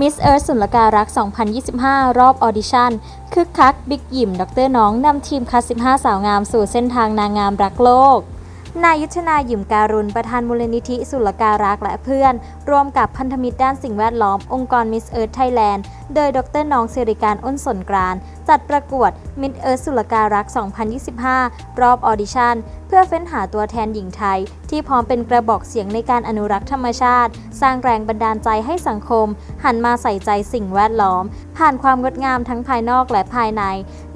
มิสเอิร์ธสุลการักษ์ 2025 รอบออดิชั่น คึกคัก บิ๊กหยิม ดรน้องนำทีมคัด 15 สาวงามสู่เส้นทางนางงามรักโลก นายยุทธนาหยิมการุณ ประธานมูลนิธิสุลการักษ์และเพื่อน ร่วมกับพันธมิตรด้านสิ่งแวดล้อม องค์กรมิสเอิร์ธไทยแลนด์ โดยดรน้องสิริการอ้นสนกรานจัดประกวด Miss Earth สุลการรักษ์ 2025 รอบออดิชั่น เพื่อเฟ้นหาตัวแทนหญิงไทย ที่พร้อมเป็นกระบอกเสียงในการอนุรักษ์ธรรมชาติ สร้างแรงบันดาลใจให้สังคม หันมาใส่ใจสิ่งแวดล้อม ผ่านความงดงามทั้งภายนอกและภายใน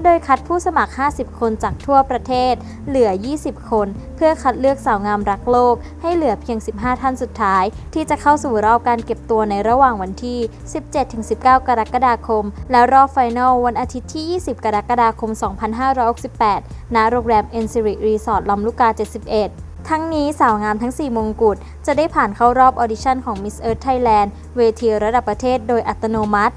โดยคัดผู้สมัคร 50 คนจากทั่วประเทศ เหลือ 20 คน เพื่อคัดเลือกสาวงามรักโลก ให้เหลือเพียง 15 ท่านสุดท้าย ที่จะเข้าสู่รอบการเก็บตัวในระหว่างวันที่ 17-19 กรกฎาคมกฎาคม และรอบไฟนอลวันอาทิตย์ที่ 20 กรกฎาคม 2568 ณ โรงแรมเอ็นซิริรีสอร์ทลำลูกกา 71ทั้งนี้สาวงามทั้ง 4 มงกุฎจะได้ผ่านเข้ารอบออดิชั่นของ Miss Earth Thailand เวทีระดับประเทศโดยอัตโนมัติ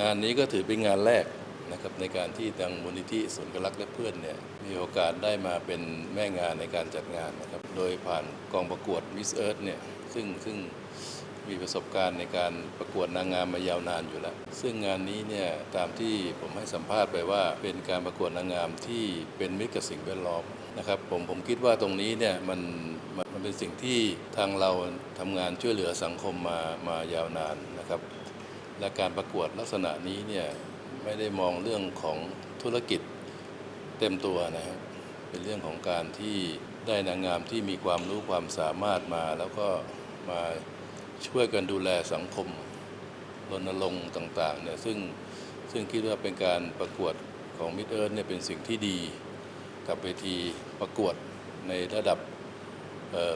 งานนี้ก็ถือเป็นงานแรกนะครับในการที่ทางมูลนิธิสวนกลักษ์และเพื่อนเนี่ยมีโอกาสได้มาเป็นแม่งานในการจัดงานนะครับโดยผ่านกองประกวดมิสเอิร์ธเนี่ยซึ่งซึ่งมีประสบการณ์ในการประกวดนางงามมายาวนานอยู่แล้ว ซึ่งงานนี้เนี่ยตามที่ผมให้สัมภาษณ์ไปว่า เป็นการประกวดนางงามที่เป็นมิตรกับสิ่งแวดล้อมนะครับผมผมคิดว่าตรงนี้เนี่ยมันมันมันเป็นสิ่งที่ทางเราทำงานช่วยเหลือสังคมมามายาวนานนะครับ และการประกวดลักษณะนี้เนี่ยไม่ได้มองเรื่องของธุรกิจเต็มตัวนะครับ เป็นเรื่องของการที่ได้นางงามที่มีความรู้ความสามารถมา แล้วก็มาช่วยกันดูแลสังคมรณรงค์ต่างๆเนี่ยซึ่งซึ่งคิดว่าเป็นการประกวดของมิดเอิร์เนี่ยเป็นสิ่งที่ดีกับเวทีประกวดในระดับ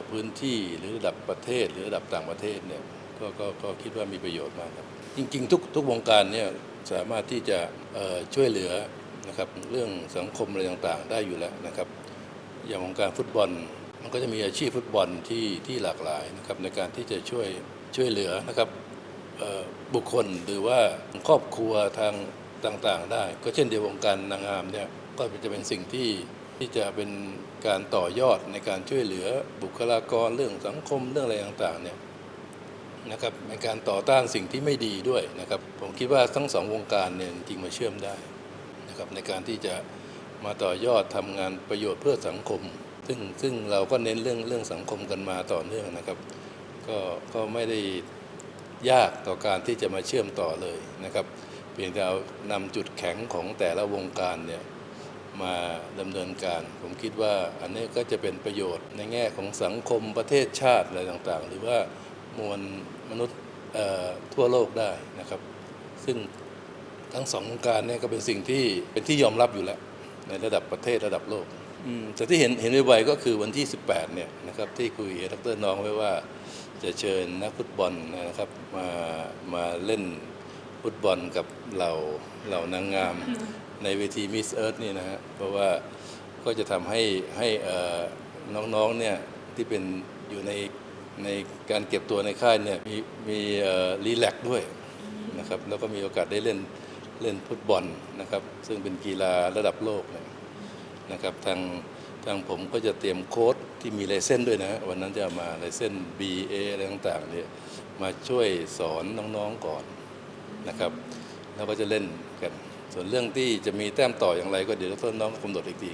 พื้นที่หรือระดับประเทศหรือระดับต่างประเทศเนี่ยก็ก็คิดว่ามีประโยชน์มากครับ จริง ๆ ทุกทุกวงการเนี่ยสามารถที่จะช่วยเหลือนะครับเรื่องสังคมอะไรต่างๆ ได้อยู่แล้วนะครับ อย่างวงการฟุตบอล มันก็จะมีอาชีพฟุตบอลที่ที่หลากหลายนะครับในการที่จะช่วยช่วยเหลือนะครับบุคคลหรือว่าครอบครัวทางต่างๆ ได้ ก็เช่นเดียววงการนางงามเนี่ยก็จะเป็นสิ่งที่ที่จะเป็นการต่อยอดในการช่วยเหลือบุคลากรเรื่องสังคมเรื่องอะไรต่างๆเนี่ย นะครับในการต่อต้านสิ่งที่ไม่ดีด้วยนะครับ ผมคิดว่าทั้งสองวงการเนี่ยจริงมาเชื่อมได้นะครับในการที่จะมาต่อยอดทำงานประโยชน์เพื่อสังคม ซึ่งซึ่งเราก็เน้นเรื่องเรื่องสังคมกันมาต่อเนื่องนะครับ ก็ก็ไม่ได้ยากต่อการที่จะมาเชื่อมต่อเลยนะครับ เพียงแต่เอานำจุดแข็งของแต่ละวงการเนี่ยมาดำเนินการ ผมคิดว่าอันนี้ก็จะเป็นประโยชน์ในแง่ของสังคมประเทศชาติอะไรต่างๆ หรือว่า มวลมนุษย์เอ่อทั่วโลกได้นะครับ ซึ่งทั้งสองวงการเนี่ยก็เป็นสิ่งที่เป็นที่ยอมรับอยู่แล้ว ในระดับประเทศระดับโลกอืมแต่ที่เห็นเห็นไวๆก็คือวันที่ 18 เนี่ยนะครับที่คุยกับดรน้องไว้ว่าจะเชิญนักฟุตบอลนะครับมามาเล่นฟุตบอลกับเหล่าเหล่านางงามในเวทีมิสเอิร์ธนี่นะฮะเพราะว่าก็จะทำให้ให้เอ่อน้องๆเนี่ยที่เป็นอยู่ใน ในการเก็บตัวในค่ายเนี่ยมีมีรีแลกซ์ด้วยนะครับแล้วก็มีโอกาสได้เล่นเล่นฟุตบอลนะครับซึ่งเป็นกีฬาระดับโลกเนี่ยนะครับทางทางผมก็จะเตรียมโค้ดที่มีลายเส้นด้วยนะ วันนั้นจะเอามาลายเส้น B A อะไรต่างๆเนี่ยมาช่วยสอนน้องๆก่อนนะครับแล้วก็จะเล่นกัน ส่วนเรื่องที่จะมีแต้มต่ออย่างไร ก็เดี๋ยวต้นน้องกำหนดอีกที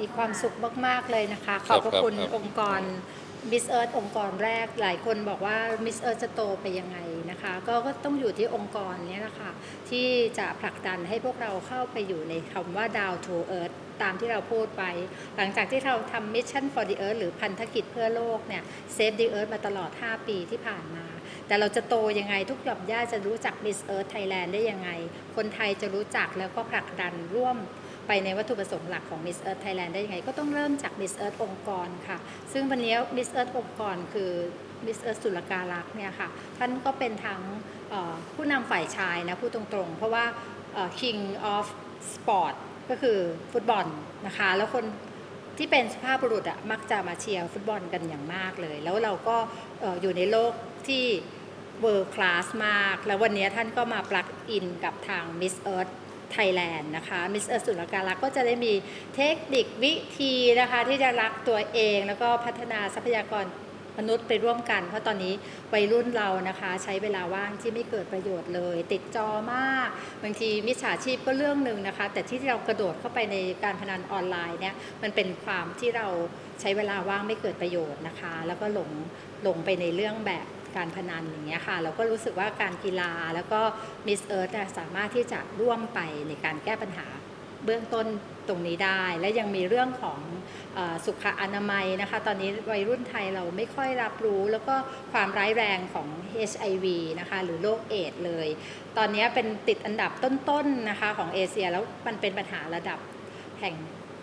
มีความสุขมาก ๆ เลยนะคะขครัอบบพระครับคุณครับองค์กร Miss Earth องค์กรแรกหลายคนบอกว่า Miss Earth จะโตไปยังไงนะคะก็ก็ต้องอยู่ที่องค์กรนี้นะคะที่จะผลักดันให้พวกเราเข้าไปอยู่ในคำว่า Down to Earth ตามที่เราพูดไป หลังจากที่เราทำ Mission for the Earth หรือพันธกิจเพื่อโลกเนี่ย Save the Earth มาตลอด 5 ปีที่ผ่านมา แต่เราจะโตยังไงทุกหย่อมย่าจะรู้จัก Miss Earth Thailand ได้ยังไง คนไทยจะรู้จักแล้วก็ผลักดันร่วม ไปในวัตถุประสงค์หลักของ Miss Earth Thailand ได้ยังไง ก็ต้องเริ่มจาก Miss Earth องค์กรค่ะ ซึ่งวันนี้ Miss Earth องค์กรคือ Miss Earth สุลการักษ์เนี่ยค่ะท่านก็เป็นทั้งผู้นำฝ่ายชายนะพูดตรงๆ เพราะว่าเอ่อ King of Sport ก็คือฟุตบอลนะคะ แล้วคนที่เป็นสุภาพบุรุษอะมักจะมาเชียร์ฟุตบอลกันอย่างมากเลย แล้วเราก็เอ่ออยู่ในโลกที่เวิร์คลาสมาก แล้ววันนี้ท่านก็มาปลักอินกับทาง Miss Earth Thailand นะคะ Miss Earth สุรการักษ์ก็จะได้มีเทคนิควิธีนะคะที่จะรักตัวเอง แล้วก็พัฒนาทรัพยากรมนุษย์ไปร่วมกัน เพราะตอนนี้วัยรุ่นเรานะคะ ใช้เวลาว่างที่ไม่เกิดประโยชน์เลย ติดจอมาก บางทีมิจฉาชีพก็เรื่องหนึ่งนะคะ แต่ที่เรากระโดดเข้าไปในการพนันออนไลน์เนี่ยมันเป็นความที่เราใช้เวลาว่างไม่เกิดประโยชน์นะคะ แล้วก็หลงหลงไปในเรื่องแบบ การพนันอย่างเงี้ยค่ะ เราก็รู้สึกว่าการกีฬาแล้วก็มิสเอิร์ธสามารถที่จะร่วมไปในการแก้ปัญหาเบื้องต้นตรงนี้ได้ และยังมีเรื่องของอสุขอนามัยนะคะ ตอนนี้วัยรุ่นไทยเราไม่ค่อยรับรู้ แล้วก็ความร้ายแรงของ HIV นะคะ หรือโรคเอดเลย ตอนนี้เป็นติดอันดับต้นๆนะคะของเอเชียแล้วมันเป็นปัญหาระดับแห่ง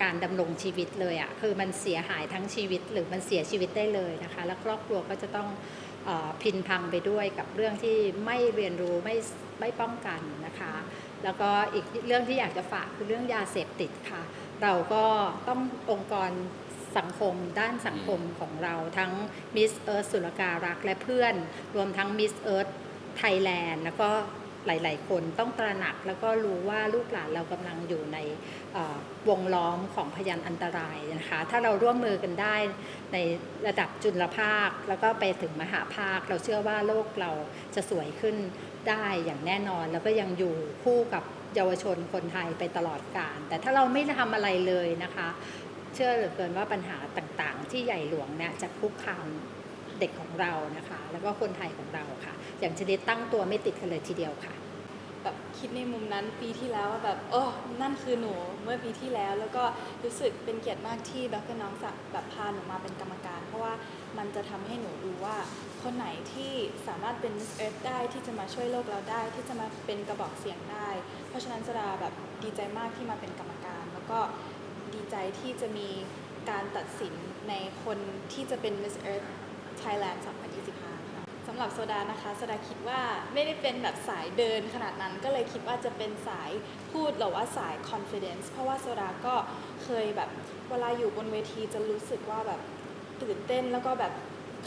การดำรงชีวิตเลยอะ่ะคือมันเสียหายทั้งชีวิตหรือมันเสียชีวิตได้เลยนะคะ แล้วครอบครัวก็จะต้อง พินพังไปด้วยกับเรื่องที่ไม่เรียนรู้ไม่ไม่ป้องกันนะคะ แล้วก็อีกเรื่องที่อยากจะฝากคือเรื่องยาเสพติดค่ะ เราก็ต้ององค์กรสังคมด้านสังคมของเราทั้งมิสเอิร์ธสุรการักและเพื่อน รวมทั้งมิสเอิร์ธไทยแลนด์แล้วก็ หลาย ๆ คนต้องตระหนักแล้วก็รู้ว่าลูกหลานเรากำลังอยู่ในวงล้อมของพยานอันตรายนะคะ ถ้าเราร่วมมือกันได้ในระดับจุลภาค แล้วก็ไปถึงมหาภาค เราเชื่อว่าโลกเราจะสวยขึ้นได้อย่างแน่นอน แล้วก็ยังอยู่คู่กับเยาวชนคนไทยไปตลอดกาลแต่ถ้าเราไม่ทำอะไรเลยนะคะ เชื่อเหลือเกินว่าปัญหาต่าง ๆ ที่ใหญ่หลวงเนี่ยจะคุกคามเด็กของเรานะคะ แล้วก็คนไทยของเราค่ะ อย่างชนิดตั้งตัวไม่ติดกันเลยทีเดียวค่ะแบบคิดในมุมนั้นปีที่แล้วว่าแบบโอ้นั่นคือหนูเมื่อปีที่แล้ว แล้วก็รู้สึกเป็นเกียรติมากที่ดรน้องสักแบบพาหนูมาเป็นกรรมการ เพราะว่ามันจะทำให้หนูรู้ว่า คนไหนที่สามารถเป็น Miss Earth ได้ที่จะมาช่วยโลกเราได้ ที่จะมาเป็นกระบอกเสียงได้ เพราะฉะนั้นสดาแบบดีใจมากที่มาเป็นกรรมการ แล้วก็ดีใจที่จะมีการตัดสินในคนที่จะเป็น Miss Earth Thailand 2025 หรับโซดานะคะโซดาคิดว่าไม่ได้เป็นแบบสายเดินขนาดนั้นก็เลยคิดว่าจะเป็นสายพูดหรือว่าสาย confidence เพราะว่าโซดาก็เคยแบบเวลาอยู่บนเวทีจะรู้สึกว่าแบบตื่นเต้นแล้วก็แบบ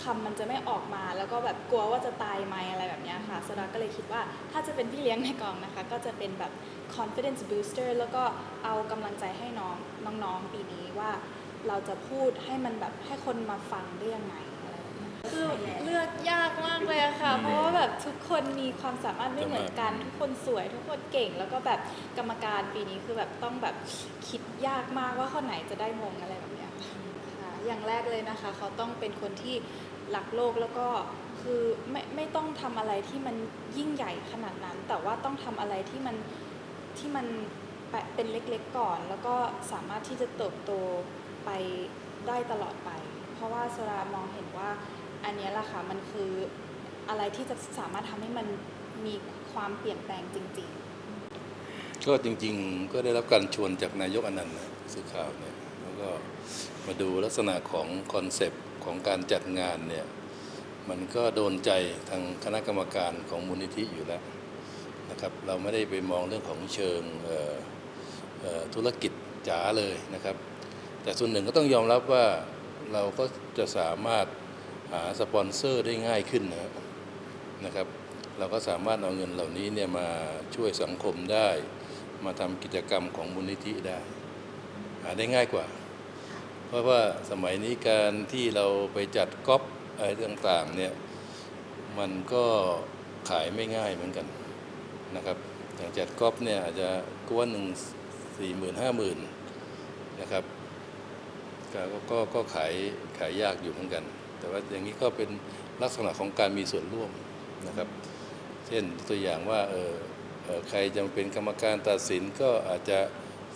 คำมันจะไม่ออกมา แล้วก็แบบกลัวว่าจะตายไหมอะไรแบบนี้ค่ะโซดาก็เลยคิดว่าถ้าจะเป็นพี่เลี้ยงในกองนะคะ ก็จะเป็นแบบ confidence booster แล้วก็เอากำลังใจให้น้องน้องๆปีนี้ว่าเราจะพูดให้มันแบบให้คนมาฟังได้ยังไง คือเลือกยากมากเลยอะค่ะ เพราะว่าแบบทุกคนมีความสามารถไม่เหมือนกัน ทุกคนสวย ทุกคนเก่ง แล้วก็แบบกรรมการปีนี้คือแบบต้องแบบคิดยากมากว่าคนไหนจะได้มงอะไรแบบเนี้ยค่ะอย่างแรกเลยนะคะ เขาต้องเป็นคนที่รักโลกแล้วก็คือไม่ไม่ต้องทำอะไรที่มันยิ่งใหญ่ขนาดนั้น แต่ว่าต้องทำอะไรที่มันที่มันแปะเป็นเล็กๆก่อน แล้วก็สามารถที่จะเติบโตไปได้ตลอดไป เพราะว่าโซรามองเห็นว่า อันนี้แหละค่ะมันคืออะไรที่จะสามารถทำให้มันมีความเปลี่ยนแปลงจริง ๆ ก็จริงๆ ก็ได้รับการชวนจากนายกอนันต์นะสื่อข่าวเนี่ยแล้วก็มาดูลักษณะของคอนเซปต์ของการจัดงานเนี่ยมันก็โดนใจทางคณะกรรมการของมูลนิธิอยู่แล้วนะครับเราไม่ได้ไปมองเรื่องของเชิงเอ่อเอ่อธุรกิจจ๋าเลยนะครับ แต่ส่วนหนึ่งก็ต้องยอมรับว่าเราก็จะสามารถ หาสปอนเซอร์ได้ง่ายขึ้นนะนะครับ เราก็สามารถเอาเงินเหล่านี้เนี่ยมาช่วยสังคมได้ มาทำกิจกรรมของมูลนิธิได้ หาได้ง่ายกว่า เพราะว่าสมัยนี้การที่เราไปจัดก๊อปอะไรต่างๆเนี่ยมันก็ขายไม่ง่ายเหมือนกันนะครับ อย่างจัดก๊อปเนี่ยอาจจะกวนหนึ่งสี่หมื่นห้าหมื่นนะครับก็ก็ก็ขายขายยากอยู่เหมือนกัน แต่ว่าอย่างนี้ก็เป็นลักษณะของการมีส่วนร่วมนะครับ เช่นตัวอย่างว่าเออใครจะเป็นกรรมการตัดสินก็อาจจะ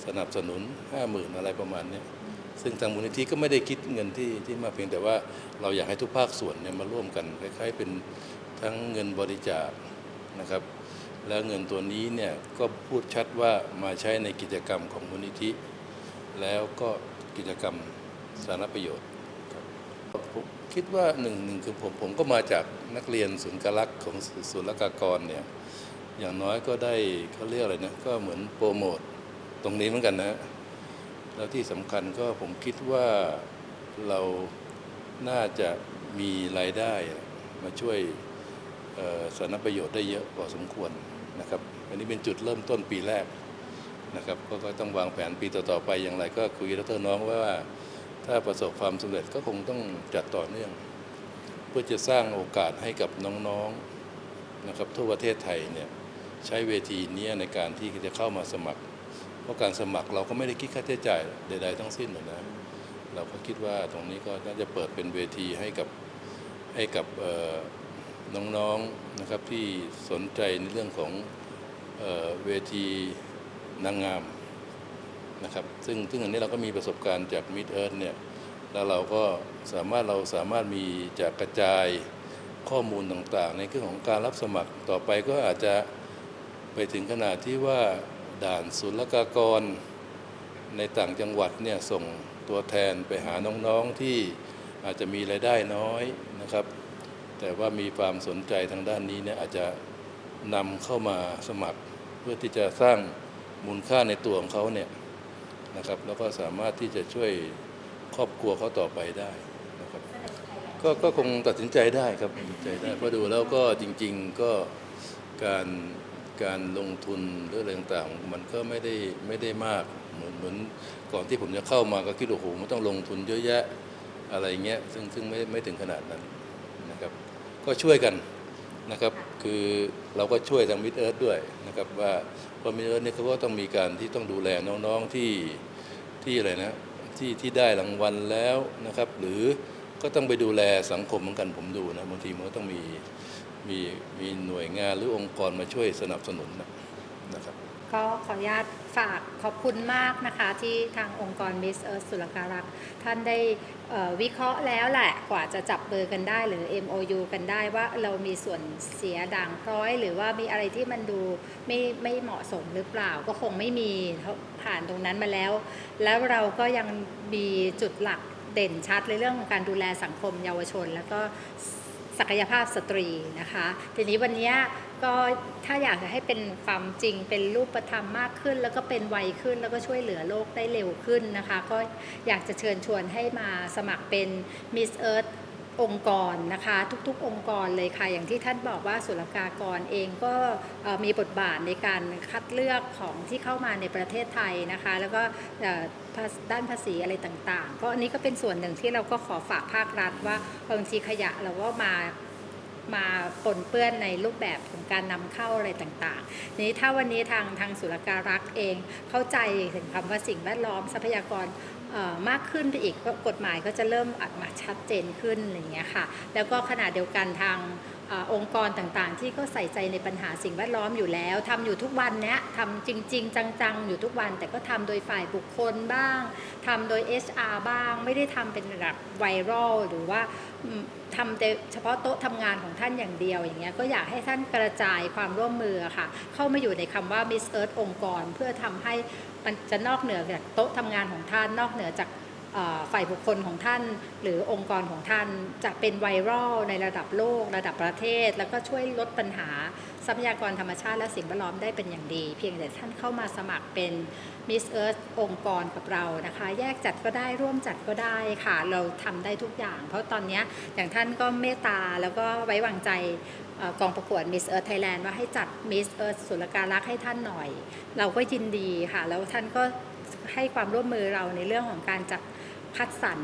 สนับสนุน 5 0,000 อะไรประมาณนี้ซึ่งทางมูลนิธิก็ไม่ได้คิดเงินที่ที่มาเพียงแต่ว่าเราอยากให้ทุกภาคส่วนเนี่ยมาร่วมกันคล้ายๆเป็นทั้งเงินบริจาคนะครับ แล้วเงินตัวนี้เนี่ยก็พูดชัดว่ามาใช้ในกิจกรรมของมูลนิธิ แล้วก็กิจกรรมสาธารณประโยชน์ คิดว่าหนึ่งหนึ่งคือผมผมก็มาจากนักเรียนศูนย์การลักษณ์ของศูนย์ลกากรเนี่ยอย่างน้อยก็ได้เขาเรียกอะไรนะก็เหมือนโปรโมทตรงนี้เหมือนกันนะ แล้วที่สำคัญก็ผมคิดว่าเราน่าจะมีรายได้มาช่วยสารประโยชน์ได้เยอะพอสมควรนะครับ อันนี้เป็นจุดเริ่มต้นปีแรกนะครับ ก็ก็ต้องวางแผนปีต่อๆไปอย่างไร ก็คุยกับดรน้องว่า ถ้าประสบความสำเร็จก็คงต้องจัดต่อเนื่อง เพื่อจะสร้างโอกาสให้กับน้องๆนะครับทั่วประเทศไทยเนี่ยใช้เวทีนี้ในการที่จะเข้ามาสมัคร เพราะการสมัครเราก็ไม่ได้คิดค่าใช้จ่ายใด ๆ ทั้งสิ้นหรอกนะเราก็คิดว่าตรงนี้ก็น่าจะเปิดเป็นเวทีให้กับให้กับน้องๆนะครับที่สนใจในเรื่องของเออเวทีนางงาม นะครับซึ่งซึ่งอันนี้เราก็มีประสบการณ์จากมิดเอิร์ธเนี่ยแล้วเราก็สามารถเราสามารถมีจากกระจายข้อมูลต่างๆ ในเรื่องของการรับสมัครต่อไปก็อาจจะไปถึงขนาดที่ว่าด่านศุลกากรในต่างจังหวัดเนี่ยส่งตัวแทนไปหาน้องๆที่อาจจะมีรายได้น้อยนะครับ แต่ว่ามีความสนใจทางด้านนี้เนี่ยอาจจะนำเข้ามาสมัคร เพื่อที่จะสร้างมูลค่าในตัวของเขาเนี่ย นะครับ แล้วก็สามารถที่จะช่วยครอบครัวเขาต่อไปได้นะครับก็ก็คงตัดสินใจได้ครับตัดสินใจได้เพราะดูแล้วก็จริง ๆก็การการลงทุนหรืออะไรต่างๆมันก็ไม่ได้ไม่ได้มากเหมือนเหมือนก่อนที่ผมจะเข้ามาก็คิดโอ้โหมันต้องลงทุนเยอะแยะอะไรเงี้ยซึ่งซึ่งไม่ไม่ถึงขนาดนั้นนะครับ ก็ช่วยกัน นะครับคือเราก็ช่วยทางมิดเอิร์ธด้วยนะครับว่าเพราะมิดเอิร์ธเนี่ยเขาก็ต้องมีการที่ต้องดูแลน้องๆที่ที่อะไรนะที่ที่ได้รางวัลแล้วนะครับ หรือก็ต้องไปดูแลสังคมเหมือนกันผมดูนะบางทีมันก็ต้องมีมีมีหน่วยงานหรือองค์กรมาช่วยสนับสนุนนะนะครับ ก็ขออนุญาตฝากขอบคุณมากนะคะ ที่ทางองค์กร Miss Earth สุรการักษ์ท่านได้วิเคราะห์แล้วแหละกว่าจะจับเบอร์กันได้หรือ MOU กันได้ว่าเรามีส่วนเสียด่างพร้อย หรือว่ามีอะไรที่มันดูไม่ไม่เหมาะสมหรือเปล่าก็คงไม่มีเพราะผ่านตรงนั้นมาแล้ว แล้วเราก็ยังมีจุดหลักเด่นชัดในเรื่องของการดูแลสังคมเยาวชน แล้วก็ ศักยภาพสตรีนะคะ ทีนี้วันนี้ก็ถ้าอยากจะให้เป็นความจริงเป็นรูปธรรมมากขึ้น แล้วก็เป็นไวขึ้นแล้วก็ช่วยเหลือโลกได้เร็วขึ้นนะคะ ก็อยากจะเชิญชวนให้มาสมัครเป็น Miss Earth องค์กรนะคะทุกๆ องค์กรเลยค่ะ อย่างที่ท่านบอกว่าศุลกากรเองก็มีบทบาทในการคัดเลือกของที่เข้ามาในประเทศไทยนะคะ แล้วก็ด้านภาษีอะไรต่างๆ ก็อันนี้ก็เป็นส่วนหนึ่งที่เราก็ขอฝากภาครัฐว่าบางทีขยะเราก็มามาปนเปื้อนในรูปแบบของการนำเข้าอะไรต่างๆ นี้ถ้าวันนี้ทางทางศุลการักษ์เองเข้าใจถึงคำว่าสิ่งแวดล้อมทรัพยากร มากขึ้นไปอีกก็กฎหมายก็จะเริ่มออกมาชัดเจนขึ้นอะไรอย่างเงี้ยค่ะ แล้วก็ขณะเดียวกันทาง อองค์กรต่างๆ ที่ก็ใส่ใจในปัญหาสิ่งแวดล้อมอยู่แล้วทำอยู่ทุกวันเนี้ยทำจริง ๆ จัง ๆ อยู่ทุกวัน แต่ก็ทำโดยฝ่ายบุคคลบ้างทำโดย HR บ้าง ไม่ได้ทำเป็นระดับไวรัลหรือว่าทำแต่เฉพาะโต๊ะทำงานของท่านอย่างเดียวอย่างเงี้ยก็อยากให้ท่านกระจายความร่วมมือค่ะ เข้ามาอยู่ในคำว่า Miss Earth องค์กร เพื่อทำให้มันจะนอกเหนือจากโต๊ะทำงานของท่านนอกเหนือจาก ฝ่ายบุคคลของท่าน หรือองค์กรของท่านจะเป็นไวรัลในระดับโลก ระดับประเทศ แล้วก็ช่วยลดปัญหาทรัพยากรธรรมชาติและสิ่งแวดล้อมได้เป็นอย่างดี เพียงแต่ท่านเข้ามาสมัครเป็น Miss Earth องค์กรกับเรานะคะ แยกจัดก็ได้ร่วมจัดก็ได้ค่ะ เราทำได้ทุกอย่าง เพราะตอนนี้อย่างท่านก็เมตตาแล้วก็ไว้วางใจกองประกวด Miss Earth Thailand ว่าให้จัด Miss Earth ศุลการักษ์ให้ท่านหน่อย เราก็ยินดีค่ะ แล้วท่านก็ ให้ความร่วมมือเราในเรื่องของการจัดคัดสรร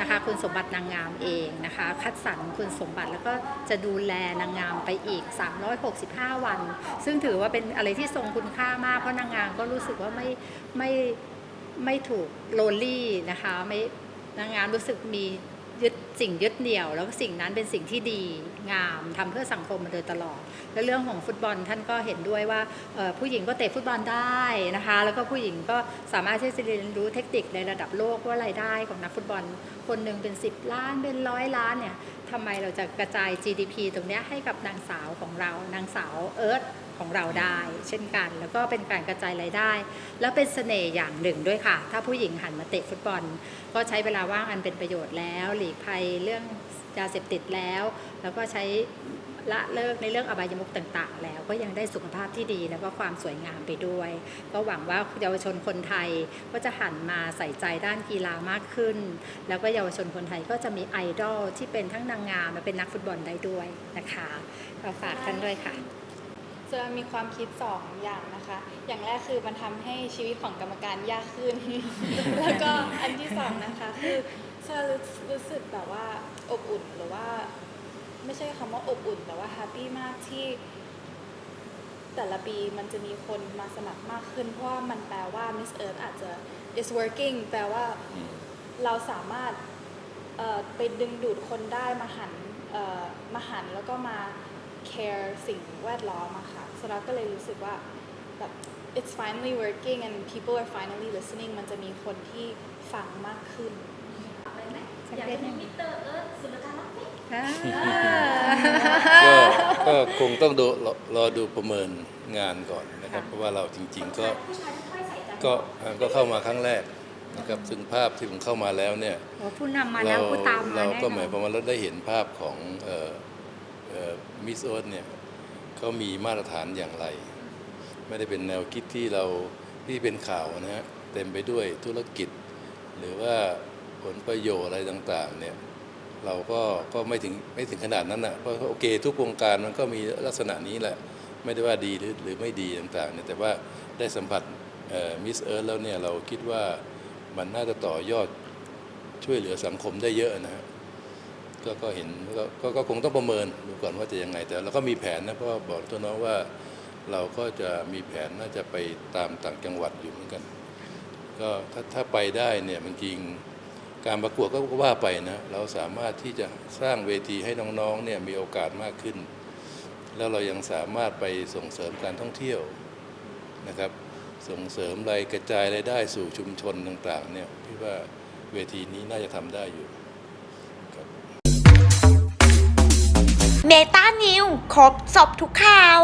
นะคะคุณสมบัตินางงามเองนะคะ คัดสรรคุณสมบัติแล้วก็จะดูแลนางงามไปอีก 365 วัน ซึ่งถือว่าเป็นอะไรที่ทรงคุณค่ามากเพราะนางงามก็รู้สึกว่าไม่ไม่ไม่ถูกโลลี่นะคะไม่นางงามรู้สึกมี ยึดสิ่งยึดเหนี่ยว แล้วสิ่งนั้นเป็นสิ่งที่ดีงามทำเพื่อสังคมมาโดยตลอด และเรื่องของฟุตบอลท่านก็เห็นด้วยว่าผู้หญิงก็เตะฟุตบอลได้นะคะ แล้วก็ผู้หญิงก็สามารถที่จะเรียนรู้เทคนิคในระดับโลกว่ารายได้ของนักฟุตบอล คนหนึ่งเป็น 10 ล้านเป็นร้อยล้านเนี่ยทำไมเราจะกระจาย GDP ตรงนี้ให้กับนางสาวของเรานางสาวเอิร์ธของเราได้ เช่นกัน แล้วก็เป็นการกระจายรายได้ แล้วเป็นเสน่ห์อย่างหนึ่งด้วยค่ะ ถ้าผู้หญิงหันมาเตะฟุตบอล ก็ใช้เวลาว่างอันเป็นประโยชน์แล้ว หลีกภัยเรื่องยาเสพติดแล้ว แล้วก็ใช้ละเลิกในเรื่องอบายมุขต่างๆ แล้วก็ยังได้สุขภาพที่ดีแล้วก็ความสวยงามไปด้วย ก็หวังว่าเยาวชนคนไทยก็จะหันมาใส่ใจด้านกีฬามากขึ้น แล้วก็เยาวชนคนไทยก็จะมีไอดอลที่เป็นทั้งนางงามและเป็นนักฟุตบอลได้ด้วยนะคะก็ฝากท่านด้วยค่ะ จะมีความคิดสองอย่างนะคะ อย่างแรกคือมันทำให้ชีวิตของกรรมการยากขึ้น แล้วก็อันที่สองนะคะคือจะรู้รู้สึกแบบว่าอบอุ่นหรือว่า ไม่ใช่คำว่าอบอุ่น แต่ว่าแฮปปี้มากที่แต่ละปีมันจะมีคนมาสมัครมากขึ้น เพราะว่ามันแปลว่า Miss Earth อาจจะ is working แปลว่าเราสามารถไปดึงดูดคนได้มาหันมาหันแล้วก็มา care สิ่งแวดล้อมอะค่ะสราก็เลยรู้สึกว่าแบบ it's finally working and people are finally listening มันจะมีคนที่ฟังมากขึ้นอยากเป็นมิสเตอร์เอิร์ธสุลต่านรักก็ก็คงต้องดูรอรอดูประเมินงานก่อนนะครับ เพราะว่าเราจริง ๆ ก็ก็ก็เข้ามาครั้งแรกนะครับ ซึ่งภาพที่ผมเข้ามาแล้วเนี่ย โอ้ผู้นำมาแล้วผู้ตามมาเราแน่ก็นหมายอนความว่าเราได้เห็นภาพของ มิสโอ๊ตเนี่ยเขามีมาตรฐานอย่างไร ไม่ได้เป็นแนวคิดที่เราที่เป็นข่าวนะฮะเต็มไปด้วยธุรกิจ หรือว่าผลประโยชน์อะไรต่างๆเนี่ยเราก็ก็ไม่ถึงไม่ถึงขนาดนั้นนะเพราะโอเค ทุกวงการมันก็มีลักษณะนี้แหละ ไม่ได้ว่าดีหรือหรือไม่ดีต่างๆเนี่ยแต่ว่าได้สัมผัสมิสเอิร์ธแล้วเนี่ยเราคิดว่ามันน่าจะต่อยอดช่วยเหลือสังคมได้เยอะนะฮะ ก็ก็เห็นก็ก็คงต้องประเมินดูก่อนว่าจะยังไง แต่เราก็มีแผนนะเพราะบอกตัวน้องว่าเราก็จะมีแผนน่าจะไปตามต่างจังหวัดอยู่เหมือนกัน ก็ถ้าถ้าไปได้เนี่ยมันจริงการประกวดก็ว่าไปนะเราสามารถที่จะสร้างเวทีให้น้องๆเนี่ยมีโอกาสมากขึ้น แล้วเรายังสามารถไปส่งเสริมการท่องเที่ยวนะครับ ส่งเสริมรายกระจายรายได้สู่ชุมชนต่างๆเนี่ยพี่ว่าเวทีนี้น่าจะทำได้อยู่ เมตานิวครบสอบทุกข่าว